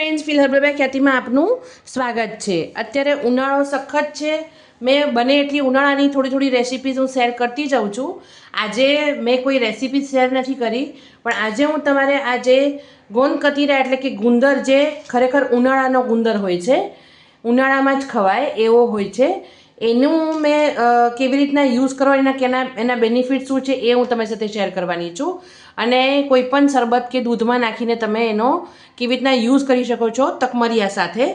Friends fill હર્બલબાઈ ખ્યાતિમાં આપનું સ્વાગત છે. અત્યારે ઉનાળો સખત છે. મેં બને એટલી ઉનાળાની થોડી થોડી રેસિપીઝ હું શેર કરતી જાઉં છું. આજે મેં કોઈ રેસિપી શેર નથી કરી, પણ આજે હું તમારે આજે ગોંદ કતીરા એટલે કે ગુંદર જે ખરેખર ઉનાળાનો ગુંદર હોય છે, ઉનાળામાં જ ખવાય એવો હોય છે. એનું મેં કેવી રીતના યુઝ કરો, એના કેના, એના બેનિફિટ શું છે, એ હું તમારી સાથે શેર કરવાની છું. અને કોઈપણ શરબત કે દૂધમાં નાખીને તમે એનો કેવી રીતના યુઝ કરી શકો છો, તકમરિયા સાથે.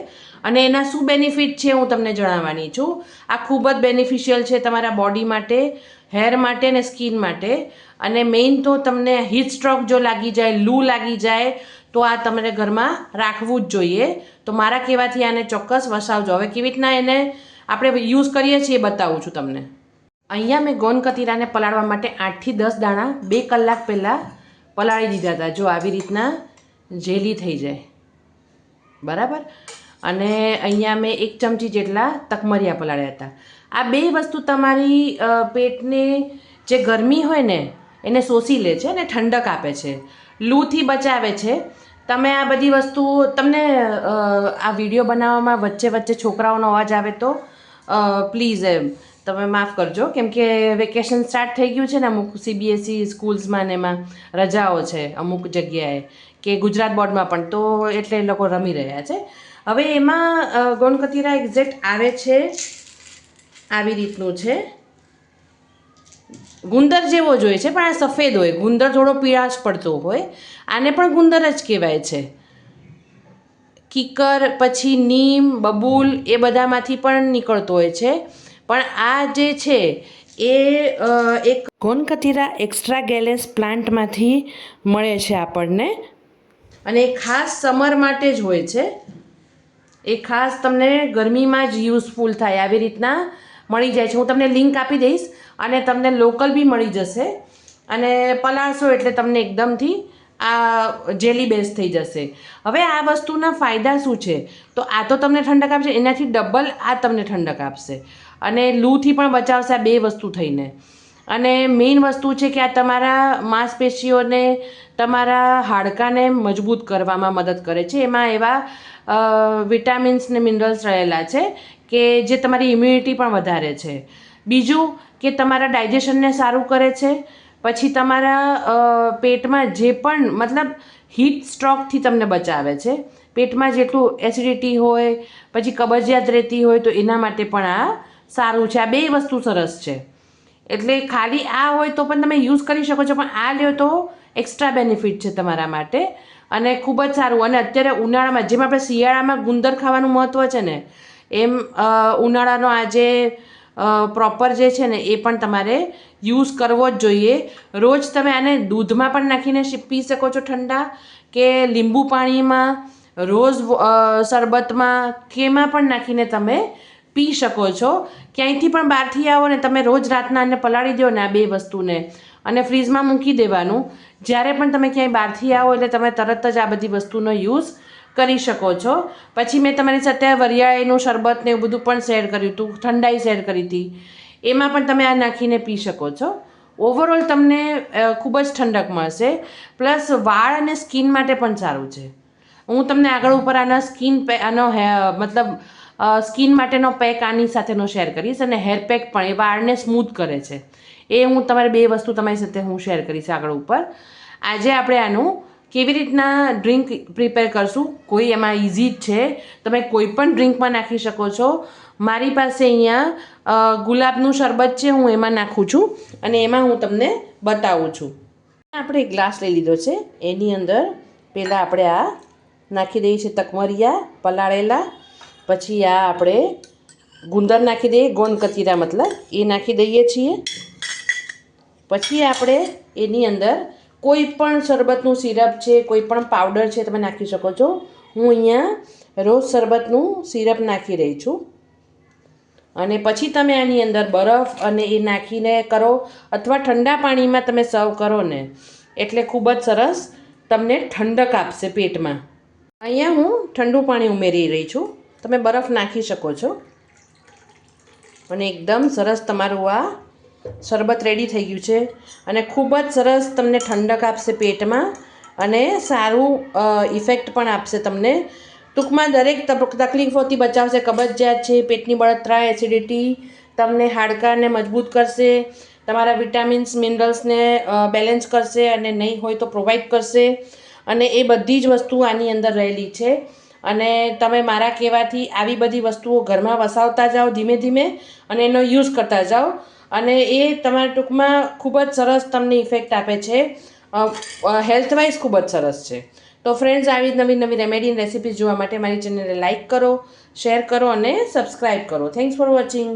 અને એના શું બેનિફિટ છે, હું તમને જણાવવાની છું. આ ખૂબ જ બેનિફિશિયલ છે તમારા બોડી માટે હેર માટે અને સ્કિન માટે. અને મેઇન તો તમને હીટ સ્ટ્રોક જો લાગી જાય, લૂ લાગી જાય, તો આ તમારે ઘરમાં રાખવું જ જોઈએ. તો મારા કહેવાથી આને ચોક્કસ વસાવજો. હવે કેવી રીતના એને આપણે યુઝ કરીએ છીએ એ બતાવું છું તમને. અહીંયા મેં ગોન કતીરાને પલાળવા માટે આઠથી દસ દાણા બે કલાક પહેલાં પલાળી દીધા હતા. જો આવી રીતના જેલી થઈ જાય. બરાબર? અને અહીંયા મેં એક ચમચી જેટલા તકમરિયા પલાળ્યા હતા. આ બે વસ્તુ તમારી પેટને જે ગરમી હોય ને, એને શોષી લે છે અને ઠંડક આપે છે. લૂથી બચાવે છે. તમે આ બધી વસ્તુઓ, તમને આ વીડિયો બનાવવામાં વચ્ચે વચ્ચે છોકરાઓનો અવાજ આવે તો પ્લીઝ એમ. તમે માફ કરજો. કેમ કે વેકેશન સ્ટાર્ટ થઈ ગયું છે ને અમુક સીબીએસઈ સ્કૂલ્સમાં ને એમાં રજાઓ છે અમુક જગ્યાએ કે ગુજરાત બોર્ડમાં પણ. તો એટલે એ લોકો રમી રહ્યા છે. હવે એમાં ગોણકતીરા એક્ઝેક્ટ આવે છે, આવી રીતનું છે. ગુંદર જેવો જ હોય છે, પણ આ સફેદ હોય. ગુંદર થોડો પીળાશ પડતો હોય. આને પણ ગુંદર જ કહેવાય છે. કિકર પછી નીમ બબૂલ એ બધામાંથી પણ નીકળતો હોય છે. પણ આ જે છે એ એક ગોનકતીરા એક્સ્ટ્રા ગેલેસ પ્લાન્ટમાંથી મળે છે આપણને. અને એ ખાસ સમર માટે જ હોય છે. એ ખાસ તમને ગરમીમાં જ યુઝફુલ થાય આવી રીતના મળી જાય છે. હું તમને લિંક આપી દઈશ અને તમને લોકલ બી મળી જશે. અને પલાળશો એટલે તમને એકદમથી આ જેલી બેઝ થઈ જશે. હવે આ વસ્તુના ફાયદા શું છે? તો આ તો તમને ઠંડક આપશે, એનાથી ડબલ આ તમને ઠંડક આપશે. અને લૂથી પણ બચાવશે આ બે વસ્તુ થઈને. અને મેઇન વસ્તુ છે કે આ તમારા માંસપેશીઓને, તમારા હાડકાને મજબૂત કરવામાં મદદ કરે છે. એમાં એવા વિટામિન્સ ને મિનરલ્સ રહેલા છે કે જે તમારી ઇમ્યુનિટી પણ વધારે છે. બીજું કે તમારા ડાયજેશનને સારું કરે છે. પછી તમારા પેટમાં જે પણ, મતલબ હીટ સ્ટ્રોકથી તમને બચાવે છે. પેટમાં જેટલું એસિડિટી હોય, પછી કબજિયાત રહેતી હોય તો એના માટે પણ આ સારું છે. આ બે વસ્તુ સરસ છે. એટલે ખાલી આ હોય તો પણ તમે યુઝ કરી શકો છો, પણ આ લ્યો તો એક્સ્ટ્રા બેનિફિટ છે તમારા માટે. અને ખૂબ જ સારું. અને અત્યારે ઉનાળામાં, જેમ આપણે શિયાળામાં ગુંદર ખાવાનું મહત્ત્વ છે ને, એમ ઉનાળાનો આજે પ્રોપર જે છે ને એ પણ તમારે યુઝ કરવો જ જોઈએ. રોજ તમે આને દૂધમાં પણ નાખીને પી શકો છો ઠંડા કે લીંબુ પાણીમાં રોઝ શરબતમાં કેમાં પણ નાખીને તમે પી શકો છો. ક્યાંયથી પણ બહારથી આવો ને તમે રોજ રાતના આને પલાળી દો ને આ બે વસ્તુને અને ફ્રીઝમાં મૂકી દેવાનું. જ્યારે પણ તમે ક્યાંય બહારથી આવો એટલે તમે તરત જ આ બધી વસ્તુનો યુઝ કરી શકો છો. પછી મેં તમારી સાથે વરિયાળીનું શરબત ને એવું બધું પણ શેર કર્યું હતું, ઠંડાઈ શેર કરી હતી. એમાં પણ તમે આ નાખીને પી શકો છો. ઓવરઓલ તમને ખૂબ જ ઠંડક મળશે. પ્લસ વાળ અને સ્કિન માટે પણ સારું છે. હું તમને આગળ ઉપર આના સ્કિન પે, આનો હે, મતલબ સ્કિન માટેનો પેક આની સાથેનો શેર કરીશ અને હેર પેક પણ એ વાળને સ્મૂથ કરે છે. એ હું તમારે બે વસ્તુ તમારી સાથે હું શેર કરીશ આગળ ઉપર. આજે આપણે આનું કેવી રીતના ડ્રિંક પ્રિપેર કરશું? કોઈ એમાં ઇઝી જ છે. તમે કોઈ પણ ડ્રિંકમાં નાખી શકો છો. મારી પાસે અહીંયા ગુલાબનું શરબત છે, હું એમાં નાખું છું અને એમાં હું તમને બતાવું છું. આપણે એક ગ્લાસ લઈ લીધો છે. એની અંદર પહેલાં આપણે આ નાખી દઈએ છીએ તકમરિયા, પલાળેલા, પછી આ આપણે ગુંદર નાખી દઈએ ગોંદ મતલબ, એ નાખી દઈએ છીએ. પછી આપણે એની અંદર કોઈ પણ શરબતનું સિરપ છે, કોઈ પણ પાવડર છે, તમે નાખી શકો છો. હું અહીંયા રોજ શરબતનું સિરપ નાખી રહી છું. અને પછી તમે આની અંદર બરફ અને એ નાખીને કરો અથવા ઠંડા પાણીમાં તમે સર્વ કરો ને, એટલે ખૂબ જ સરસ તમને ઠંડક આપશે પેટમાં. અહીંયા હું ઠંડુ પાણી ઉમેરી રહી છું. તમે બરફ નાખી શકો છો. અને એકદમ સરસ તમારું આ શરબત રેડી થઈ ગયું છે અને ખૂબ જ સરસ તમને ઠંડક આપશે પેટમાં અને સારું ઇફેક્ટ પણ આપશે તમને. ટૂંકમાં દરેક તકલીફોથી બચાવશે. કબજિયાત છે, પેટની બળતરા એસિડિટી તમને હાડકાને મજબૂત કરશે. તમારા વિટામિન્સ મિનરલ્સને બેલેન્સ કરશે અને નહીં હોય તો પ્રોવાઈડ કરશે. અને એ બધી જ વસ્તુ આની અંદર રહેલી છે. અને તમે મારા કહેવાથી આવી બધી વસ્તુઓ ઘરમાં વસાવતા જાઓ ધીમે ધીમે અને એનો યુઝ કરતા જાઓ. અને એ તમારા ટૂંકમાં ખૂબ જ સરસ તમને ઇફેક્ટ આપે છે. હેલ્થવાઇઝ ખૂબ જ સરસ છે. તો ફ્રેન્ડ્સ આવી નવી નવી રેમેડી રેસિપીઝ જોવા માટે મારી ચેનલને લાઇક કરો શેર કરો અને સબસ્ક્રાઈબ કરો. Thanks for watching